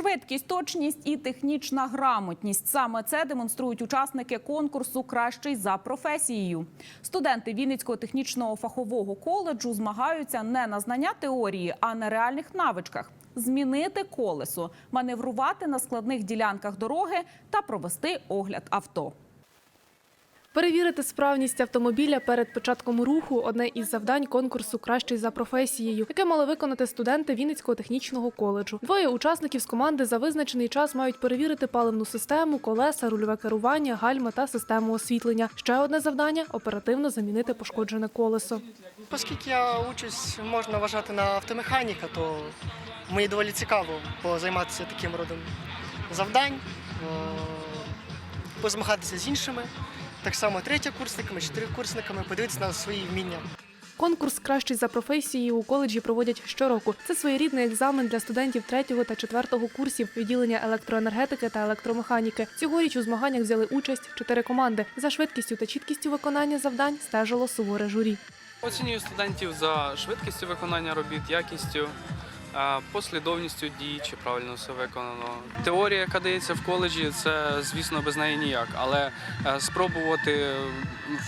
Швидкість, точність і технічна грамотність саме це демонструють учасники конкурсу Кращий за професією. Студенти Вінницького технічного фахового коледжу змагаються не на знання теорії, а на реальних навичках. Змінити колесо, маневрувати на складних ділянках дороги та провести огляд авто. Перевірити справність автомобіля перед початком руху одне із завдань конкурсу Кращий за професією, яке мали виконати студенти Вінницького технічного коледжу. Двоє учасників з команди за визначений час мають перевірити паливну систему, колеса, рульове керування, гальма та систему освітлення. Ще одне завдання оперативно замінити пошкоджене колесо. Оскільки я учусь, можна вважати на автомеханіка, то мені доволі цікаво позайматися таким родом завдань, е, позмагатися з іншими, так само третєкурсниками, чотирикурсниками, подивитися на свої вміння. Конкурс Кращий за професією у коледжі проводять щороку. Це своєрідний екзамен для студентів третього та четвертого курсів відділення електроенергетики та електромеханіки. Цьогоріч у змаганнях взяли участь чотири команди. За швидкістю та чіткістю виконання завдань стежило суворе журі. Оцінюю студентів за швидкістю виконання робіт, якістю, послідовністю дій, чи правильно все виконано. Теорія, яка дається в коледжі, це, звісно, без неї ніяк, але е, спробувати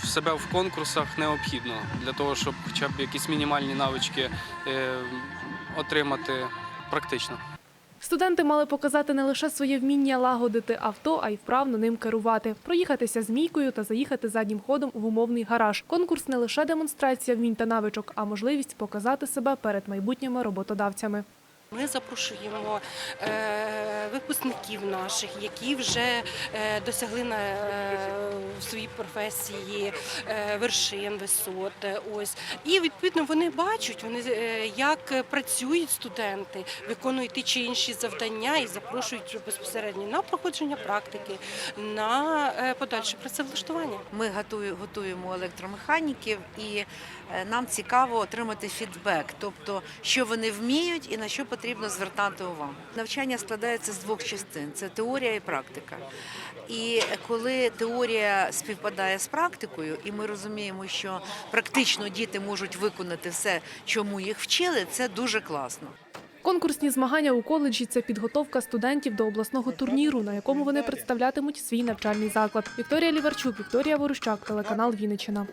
себе в конкурсах необхідно для того, щоб хоча б якісь мінімальні навички е, отримати практично. Студенти мали показати не лише своє вміння лагодити авто, а й вправно ним керувати, проїхатися змійкою та заїхати заднім ходом в умовний гараж. Конкурс не лише демонстрація вмінь та навичок, а можливість показати себе перед майбутніми роботодавцями. Ми запрошуємо е, випускників наших, які вже е, досягли на е, в своїй професії вершин, висот. Ось і відповідно вони бачать, вони як працюють студенти, виконують ті чи інші завдання і запрошують безпосередньо на проходження практики, на подальше працевлаштування. Ми готую- готуємо електромеханіків, і нам цікаво отримати фідбек, тобто що вони вміють і на що потрібно звертати увагу. Навчання складається з двох частин: це теорія і практика. І коли теорія співпадає з практикою, і ми розуміємо, що практично діти можуть виконати все, чому їх вчили, це дуже класно. Конкурсні змагання у коледжі це підготовка студентів до обласного турніру, на якому вони представлятимуть свій навчальний заклад. Вікторія Ліварчук, Вікторія Ворущак, телеканал Вінниччина.